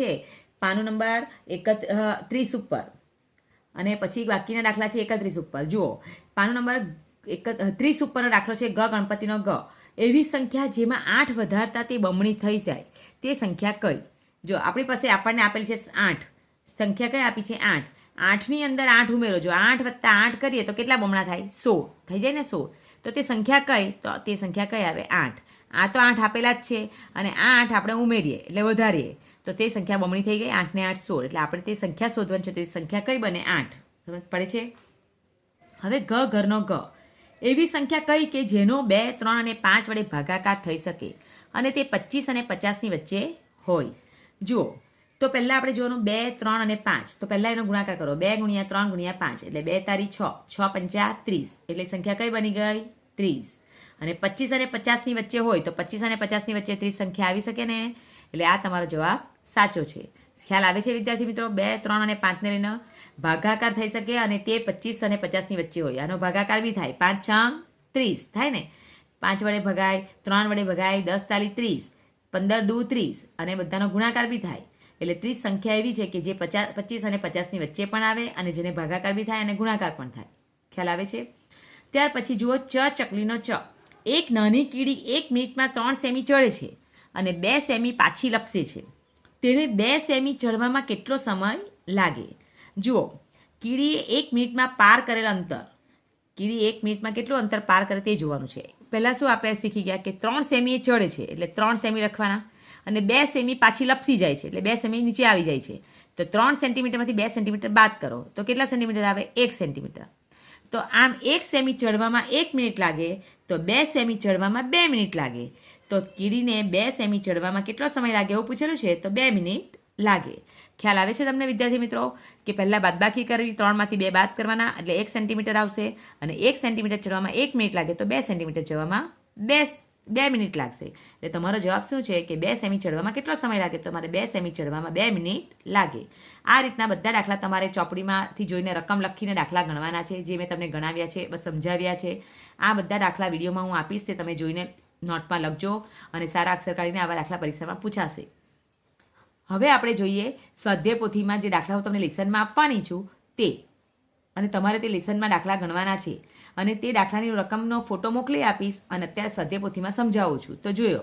છે. પાનું નંબર એકત ત્રીસ ઉપર. અને પછી બાકીના દાખલા છે એકત્રીસ ઉપર. જુઓ. પાનો નંબર એક ત્રીસ ઉપરનો દાખલો છે ગ, ગણપતિનો ગ. એવી સંખ્યા જેમાં આઠ વધારતા તે બમણી થઈ જાય. તે સંખ્યા કઈ? જો, આપણી પાસે આપણને આપેલી છે આઠ. સંખ્યા કઈ આપી છે? આઠ. આઠની અંદર આઠ ઉમેરો. જો આઠ વત્તા આઠ કરીએ તો કેટલા બમણા થાય? સોળ. થઈ જાય ને સોળ? તો તે સંખ્યા કઈ? તો તે સંખ્યા કઈ આવે? આઠ. આ તો આઠ આપેલા જ છે. અને આ આઠ આપણે ઉમેરીએ, એટલે વધારીએ. તો તે સંખ્યા બમણી થઈ ગઈ આઠને આઠ સોળ. એટલે આપણે તે સંખ્યા શોધવાની છે, તો એ સંખ્યા કઈ બને? આઠ. પડે છે? હવે ઘ ઘરનો ગ. એવી સંખ્યા કઈ કે જેનો બે, ત્રણ અને પાંચ વડે ભાગાકાર થઈ શકે અને તે પચીસ અને પચાસની વચ્ચે હોય. જુઓ, તો પહેલાં આપણે જોવાનું બે, ત્રણ અને પાંચ. તો પહેલાં એનો ગુણાકાર કરો. બે ગુણ્યા ત્રણ ગુણ્યા પાંચ. એટલે બે તારી છ. છ પંચા ત્રીસ. એટલે સંખ્યા કઈ બની ગઈ? ત્રીસ. અને પચીસ અને પચાસની વચ્ચે હોય તો પચીસ અને પચાસની વચ્ચે ત્રીસ સંખ્યા આવી શકે ને? એટલે આ તમારો જવાબ સાચો છે. ખ્યાલ આવે છે વિદ્યાર્થી મિત્રો? બે, ત્રણ અને પાંચને લઈને ભાગાકાર થઈ શકે અને તે પચીસ અને પચાસની વચ્ચે હોય. આનો ભાગાકાર બી થાય. પાંચ, છ, ત્રીસ. થાય ને? પાંચ વડે ભગાય, ત્રણ વડે ભગાય, દસ તાલી ત્રીસ. પંદર, દુ, ત્રીસ. અને બધાનો ગુણાકાર બી થાય. એટલે ત્રીસ સંખ્યા એવી છે કે જે પચાસ પચીસ અને પચાસની વચ્ચે પણ આવે અને જેને ભાગાકાર બી થાય અને ગુણાકાર પણ થાય. ખ્યાલ આવે છે? ત્યાર પછી જુઓ ચ ચકલીનો ચ. એક નાની કીડી એક મિનિટમાં ત્રણ સેમી ચડે છે અને બે સેમી પાછી લપસે છે. તેને બે સેમી ચડવામાં કેટલો સમય લાગે? જુઓ, કીડીએ એક મિનિટમાં પાર કરેલ અંતર. કીડી એક મિનિટમાં કેટલું અંતર પાર કરે તે જોવાનું છે. પહેલાં શું આપણે શીખી ગયા કે ત્રણ સેમી એ ચડે છે, એટલે ત્રણ સેમી લખવાના. અને બે સેમી પાછી લપસી જાય છે, એટલે બે સેમી નીચે આવી જાય છે. તો ત્રણ સેન્ટીમીટરમાંથી બે સેન્ટીમીટર બાદ કરો. તો કેટલા સેન્ટીમીટર આવે? એક સેન્ટીમીટર. તો આમ એક સેમી ચડવામાં એક મિનિટ લાગે, તો બે સેમી ચડવામાં બે મિનિટ લાગે. તો કીડીને બે સેમી ચડવામાં કેટલો સમય લાગે એવું પૂછેલું છે, તો બે મિનિટ લાગે. ખ્યાલ આવે છે તમને વિદ્યાર્થી મિત્રો, કે પહેલાં બાદબાકી કરવી, ત્રણમાંથી બે બાદ કરવાના, એટલે એક સેન્ટીમીટર આવશે અને એક સેન્ટીમીટર ચડવામાં એક મિનિટ લાગે, તો બે સેન્ટીમીટર ચડવામાં બે બે મિનિટ લાગશે. એટલે તમારો જવાબ શું છે કે બે સેમી ચડવામાં કેટલો સમય લાગે? તમારે બે સેમી ચડવામાં બે મિનિટ લાગે. આ રીતના બધા દાખલા તમારે ચોપડીમાંથી જોઈને રકમ લખીને દાખલા ગણવાના છે. જે મેં તમને ગણાવ્યા છે સમજાવ્યા છે. આ બધા દાખલા વિડીયોમાં હું આપીશ, તે તમે જોઈને નોટમાં લખજો અને સારા અક્ષર કાઢીને આવા દાખલા પરીક્ષામાં પૂછાશે. હવે આપણે જોઈએ સ્વાધ્યાય પોથીમાં જે હું તમને લેસનમાં આપવાની છું, તે. અને તમારે તે લેસનમાં દાખલા ગણવાના છે. અને તે દાખલાની રકમનો ફોટો મોકલી આપીશ અને અત્યારે સ્વાધ્યાય સમજાવું છું. તો જોયો.